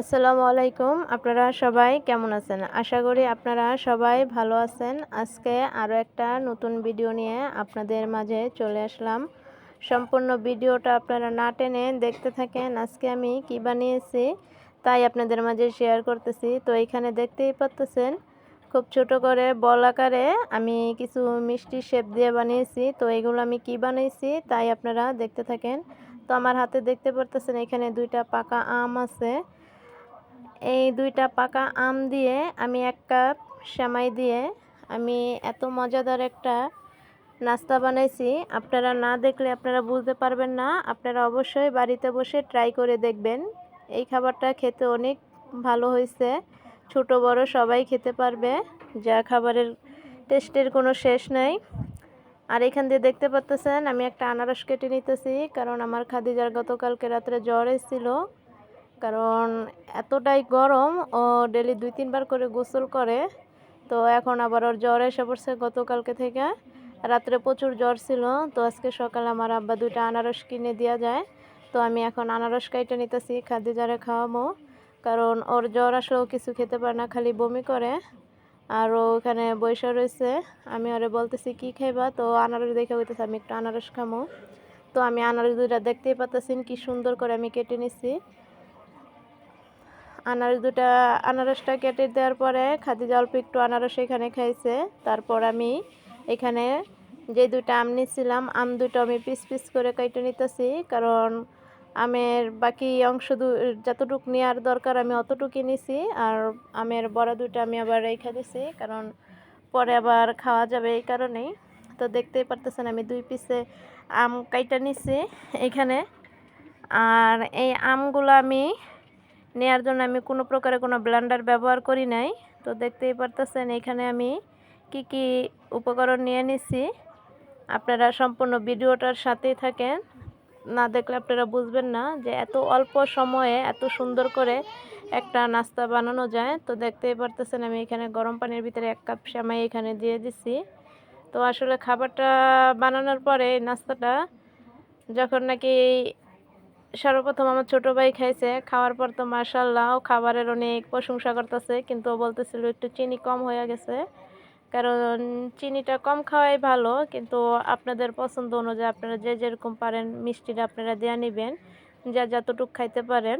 আসসালামু আলাইকুম। আপনারা সবাই কেমন আছেন? আশা করি আপনারা সবাই ভালো আছেন। আজকে আরও একটা নতুন ভিডিও নিয়ে আপনাদের মাঝে চলে আসলাম। সম্পূর্ণ ভিডিওটা আপনারা না টেনে দেখতে থাকেন আজকে আমি কি বানিয়েছি, তাই আপনাদের মাঝে শেয়ার করতেছি। তো এখানে দেখতেই পাচ্তেছেন, খুব ছোট করে বল আকারে আমি কিছু মিষ্টি শেপ দিয়ে বানিয়েছি। তো এগুলো আমি কি বানিয়েছি, তাই আপনারা দেখতে থাকেন। তো আমার হাতে দেখতে পারতেছেন এখানে দুইটা পাকা আম আছে। এই দুইটা পাকা আম দিয়ে আমি এক কাপ সেমাই দিয়ে আমি এত মজাদার একটা নাস্তা বানাইছি। আপনারা না দেখলে আপনারা বুঝতে পারবেন না। আপনারা অবশ্যই বাড়িতে বসে ট্রাই করে দেখবেন। এই খাবারটা খেতে অনেক ভালো হয়েছে। ছোট, বড় সবাই খেতে পারবে। যা খাবারের টেস্টের কোনো শেষ নেই। আর এখান দিয়ে দেখতে পাচ্তেছেন আমি একটা আনারস কেটে নিতেছি, কারণ আমার খাদিজার গতকালকে রাত্রে জ্বর এসেছিল। কারণ এতটাই গরম, ও ডেলি দুই, তিনবার করে গোসল করে। তো এখন আবার ওর জ্বর এসে পড়ছে গতকালকে থেকে। রাত্রে প্রচুর জ্বর ছিল, তো আজকে সকালে আমার আব্বা দুইটা আনারস কিনে দেওয়া যায়। তো আমি এখন আনারস কাইটে নিতেছি, খাদ্য খাদিজারে খাওয়াবো। কারণ ওর জ্বর আসলেও কিছু খেতে পারে না, খালি বমি করে। আর ওখানে বৈশা রয়েছে, আমি ওরে বলতেছি, কি খাইবা? তো আনারস দেখে হইতেছে আমি একটু আনারস খামো। তো আমি আনারস দুইটা দেখতেই পাচ্তেছি কি সুন্দর করে আমি কেটে নিছি। আনারস দুটা, আনারসটা কেটে দেওয়ার পরে খাদিজা অল্প একটু আনারস এখানে খাইছে। তারপর আমি এখানে যে দুইটা আম নিছিলাম, আম দুটো আমি পিস পিস করে কেটে নিতেছি, কারণ আমের বাকি অংশ দু, যতটুকু নেওয়ার দরকার আমি অতটুকুই নিছি, আর আমের বড় দুটো আমি আবার রেখে দিছি, কারণ পরে আবার খাওয়া যাবে এই কারণেই। তো দেখতেই পারতেছেন আমি দুই পিসে আম কাইটা নিছি এখানে। আর এই আমগুলো আমি নেয়ার জন্য আমি কোনো প্রকারে কোনো ব্লান্ডার ব্যবহার করি নাই। তো দেখতেই পারতেছেন, এখানে আমি কি কি উপকরণ নিয়ে নিছি। আপনারা সম্পূর্ণ ভিডিওটার সাথেই থাকেন। না দেখলে আপনারা বুঝবেন না যে এত অল্প সময়ে এত সুন্দর করে একটা নাস্তা বানানো যায়। তো দেখতেই পারতেছেন, আমি এখানে গরম পানির ভিতরে এক কাপ সেমাই এখানে দিয়ে দিছি। তো আসলে খাবারটা বানানোর পরে নাস্তাটা যখন নাকি সর্বপ্রথম আমার ছোট ভাই খাইছে, খাওয়ার পর তো মার্শাল্লাহ খাবারের অনেক প্রশংসা করতেছে, কিন্তু বলতেছিল একটু চিনি কম হয়ে গেছে। কারণ চিনিটা কম খাওয়াই ভালো, কিন্তু আপনাদের পছন্দ অনুযায়ী আপনারা যে যেরকম পারেন মিষ্টিটা আপনারা দেওয়া নেবেন, যা যতটুকু খাইতে পারেন।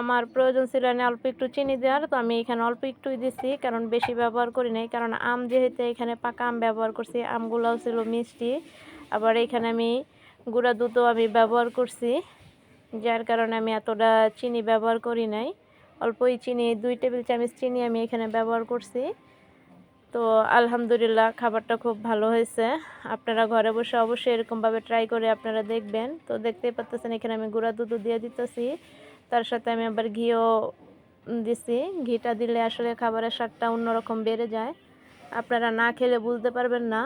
আমার প্রয়োজন ছিল না অল্প একটু চিনি দেওয়ার, তো আমি এখানে অল্প একটুই দিছি, কারণ বেশি ব্যবহার করি নাই। কারণ আম যেহেতু এখানে পাকা আম ব্যবহার করছি, আমগুলোও ছিল মিষ্টি। আবার এখানে আমি গুঁড়া দুধও আমি ব্যবহার করছি। যার কারণে আমি এতটা চিনি ব্যবহার করি নাই। অল্পই চিনি, দুই টেবিল চামচ চিনি আমি এখানে ব্যবহার করছি। তো আলহামদুলিল্লাহ খাবারটা খুব ভালো হয়েছে। আপনারা ঘরে বসে অবশ্যই এরকমভাবে ট্রাই করে আপনারা দেখবেন। তো দেখতেই পাচ্তেছেন, এখানে আমি গুঁড়া দুধও দিয়ে দিতেছি। তার সাথে আমি আবার ঘিও দিছি। ঘিটা দিলে আসলে খাবারের স্বাদটা অন্যরকম বেড়ে যায়। আপনারা না খেলে বুঝতে পারবেন না।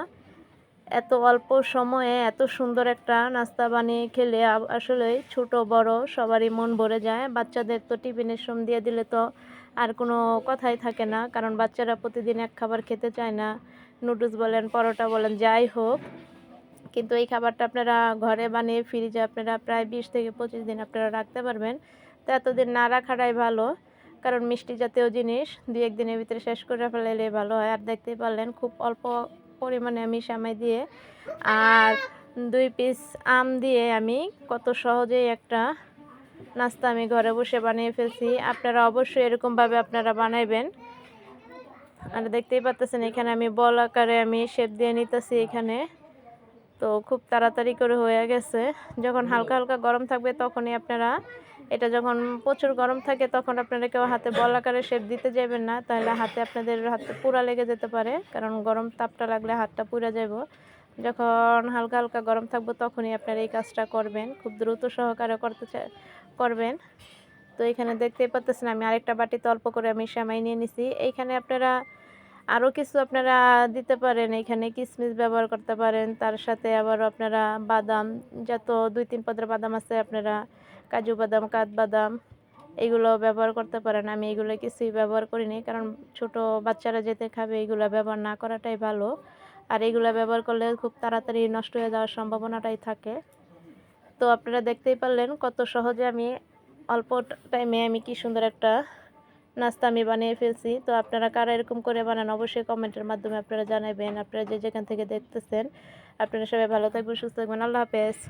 এত অল্প সময়ে এত সুন্দর একটা নাস্তা বানিয়ে খেলে আসলে ছোট, বড় সবারই মন ভরে যায়। বাচ্চাদের তো টিফিনের সম দিয়ে দিলে তো আর কোনো কথাই থাকে না। কারণ বাচ্চারা প্রতিদিন এক খাবার খেতে চায় না। নুডলস বলেন, পরোটা বলেন, যাই হোক। কিন্তু এই খাবারটা আপনারা ঘরে বানিয়ে ফ্রিজে আপনারা প্রায় বিশ থেকে পঁচিশ দিন আপনারা রাখতে পারবেন। তো এতদিন না রাখাটাই ভালো। কারণ মিষ্টি জাতীয় জিনিস দু একদিনের ভিতরে শেষ করে ফেলাইলে ভালো হয়। আর দেখতেই পারলেন, খুব অল্প পরিমাণে আমি সামাই দিয়ে আর দুই পিস আম দিয়ে আমি কত সহজেই একটা নাস্তা আমি ঘরে বসে বানিয়ে ফেলছি। আপনারা অবশ্যই এরকমভাবে আপনারা বানাইবেন। আর দেখতেই পাচ্ছেন এখানে আমি বল আকারে আমি শেপ দিয়ে নিতেছি এখানে। তো খুব তাড়াতাড়ি করে হয়ে গেছে। যখন হালকা হালকা গরম থাকবে তখনই আপনারা এটা যখন প্রচুর গরম থাকে তখন আপনারা কেউ হাতে বল আকারে শেপ দিতে যাবেন না তাহলে হাতে আপনাদের হাতে পুরা লেগে যেতে পারে কারণ গরম তাপটা লাগলে হাতটা পুড়ে যাব যখন হালকা হালকা গরম থাকব তখনই আপনারা এই কাজটা করবেন খুব দ্রুত সহকারে করতে করবেন। তো এখানে দেখতেই পাচ্ছেন আমি আরেকটা বাটিতে অল্প করে আমি সেমাই নিয়ে নিছি। এইখানে আপনারা আরও কিছু আপনারা দিতে পারেন, এখানে কিশমিশ ব্যবহার করতে পারেন, তার সাথে আবার আপনারা বাদাম যত দুই তিন পদের বাদাম আছে, আপনারা কাজু বাদাম কাঠবাদাম এগুলো ব্যবহার করতে পারেন। আমি এগুলো কিছুই ব্যবহার করিনি, কারণ ছোট বাচ্চারা যেতে খাবে, এগুলো ব্যবহার না করাটাই ভালো। আর এগুলো ব্যবহার করলে খুব তাড়াতাড়ি নষ্ট হয়ে যাওয়ার সম্ভাবনাটাই থাকে। তো আপনারা দেখতেই পারলেন কত সহজে আমি অল্প টাইমে আমি কি সুন্দর একটা নাস্তা আমি বানিয়ে ফেলছি। তো আপনারা কারা এরকম করে বানান অবশ্যই কমেন্টের মাধ্যমে আপনারা জানাবেন। আপনারা যে যেখান থেকে দেখতেছেন, আপনারা সবাই ভালো থাকবেন, সুস্থ থাকবেন। আল্লাহ হাফেজ।